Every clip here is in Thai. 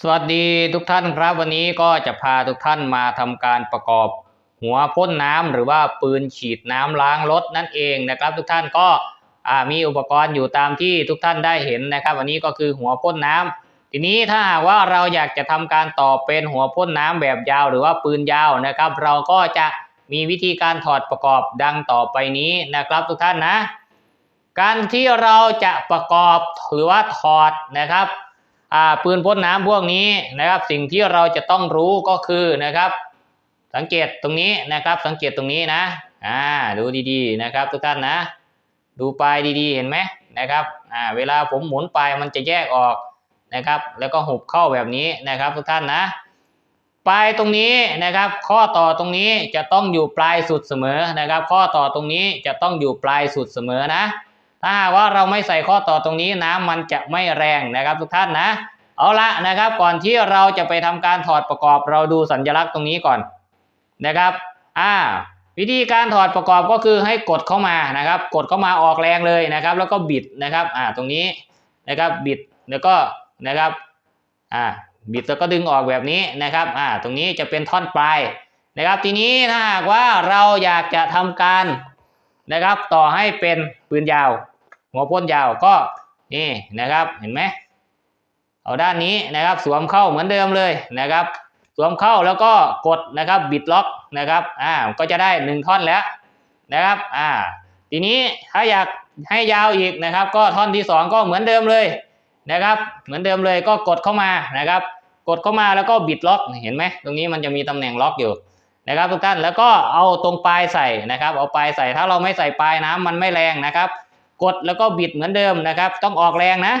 สวัสดีทุกท่านครับวันนี้ก็จะพาทุกท่านมาทำการประกอบหัวพ่นน้ำหรือว่าปืนฉีดน้ำล้างรถนั่นเองนะครับ ทุกท่านก็มีอุปกรณ์อยู่ตามที่ทุกท่านได้เห็นนะครับ วันนี้ก็คือหัวพ่นน้ำทีนี้ถ้าหากว่าเราอยากจะทำการต่อเป็นหัวพ่นน้ำแบบยาว หรือว่าปืนยาวนะครับ เราก็จะมีวิธีการถอดประกอบดังต่อไปนี้นะครับ ทุกท่านนะ การที่เราจะประกอบหรือว่าถอดนะครับ ปืนพ่นน้ำพวกนี้นะครับ สิ่งที่เราจะต้องรู้ก็คือนะครับ สังเกตตรงนี้นะครับ สังเกตตรงนี้นะอ่าดูดีๆนะครับ ทุกท่านนะ ดูปลายดีๆเห็นไหมนะครับอ่าเวลาผมหมุนปลายมันจะแยกออกนะครับ แล้วก็หุบเข้าแบบนี้นะครับ ทุกท่านนะปลายตรงนี้นะครับ ข้อต่อตรงนี้จะต้องอยู่ปลายสุดเสมอนะครับ ข้อต่อตรงนี้จะต้องอยู่ปลายสุดเสมอนะ ถ้าว่าเราไม่ใส่ข้อต่อตรงนี้น้ำมันจะไม่แรงนะครับ ทุกท่านนะ เอาละนะครับ ก่อนที่เราจะไปทำการถอดประกอบเราดูสัญลักษณ์ตรงนี้ก่อนนะครับอ่าวิธีการถอดประกอบก็คือให้กดเข้ามานะครับ กดเข้ามาออกแรงเลยนะครับ แล้วก็บิดนะครับอ่าตรงนี้นะครับบิดแล้วก็นะครับอ่าบิดแล้วก็ดึงออกแบบนี้นะครับอ่าตรงนี้จะเป็นท่อนปลายนะครับ ทีนี้ถ้าหากว่าเราอยากจะทำการนะครับ ต่อให้เป็นปืนยาว หัวพ่นยาวก็นี่นะครับเห็นไหมเอาด้านนี้นะครับสวมเข้าเหมือนเดิมเลยนะครับ สวมเข้าแล้วก็กดนะครับบิดล็อกนะครับอ่าก็จะได้หนึ่งท่อนแล้วนะครับอ่าทีนี้ถ้าอยากให้ยาวอีกนะครับ ก็ท่อนที่สองก็เหมือนเดิมเลยนะครับ เหมือนเดิมเลยก็กดเข้ามานะครับ กดเข้ามาแล้วก็บิดล็อกเห็นไหมตรงนี้มันจะมีตำแหน่งล็อกอยู่นะครับทุกท่านแล้วก็เอาตรงปลายใส่นะครับ เอาปลายใส่ถ้าเราไม่ใส่ปลายน้ำมันไม่แรงนะครับ กดแล้วก็บิดเหมือนเดิมนะครับ ต้องออกแรงนะ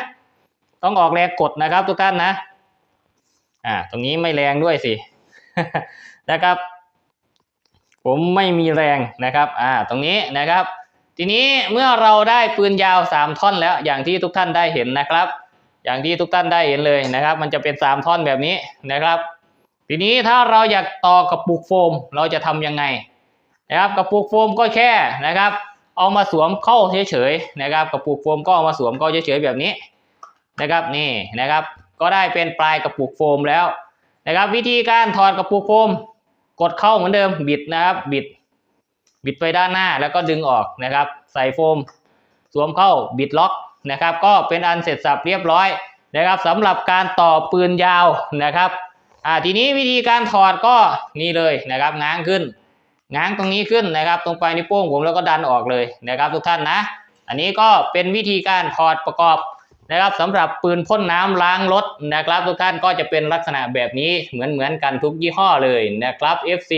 ต้องออกแรงกดนะครับทุกท่านนะ อ่า ตรงนี้ไม่แรงด้วยสินะครับ ผมไม่มีแรงนะครับ อ่า ตรงนี้นะครับ ทีนี้เมื่อเราได้ปืนยาวสามท่อนแล้ว อย่างที่ทุกท่านได้เห็นนะครับ อย่างที่ทุกท่านได้เห็นเลยนะครับ มันจะเป็นสามท่อนแบบนี้นะครับ ทีนี้ถ้าเราอยากต่อกระปุกโฟม เราจะทำยังไงนะครับ กระปุกโฟมก็แค่นะครับ เอามาสวมเข้าเฉยๆนะครับกระปุกโฟมก็เอามาสวมเข้าเฉยๆแบบนี้นะครับนี่นะครับ ก็ได้เป็นปลายกระปุกโฟมแล้วนะครับ วิธีการถอดกระปุกโฟม กดเข้าเหมือนเดิมบิดนะครับ บิด บิดไปด้านหน้าแล้วก็ดึงออกนะครับ ใส่โฟม สวมเข้าบิดล็อกนะครับ ก็เป็นอันเสร็จสับเรียบร้อยนะครับสำหรับการต่อปืนยาวนะครับอ่าทีนี้วิธีการถอดก็นี่เลยนะครับง้างขึ้น ง้างตรงนี้ขึ้นนะครับ ตรงปลายนิ้วโป้งผมแล้วก็ดันออกเลยนะครับ ทุกท่านนะ อันนี้ก็เป็นวิธีการถอดประกอบนะครับสำหรับปืนพ่นน้ำล้างรถนะครับ ทุกท่านก็จะเป็นลักษณะแบบนี้เหมือนเหมือนกันทุกยี่ห้อเลยนะครับ FC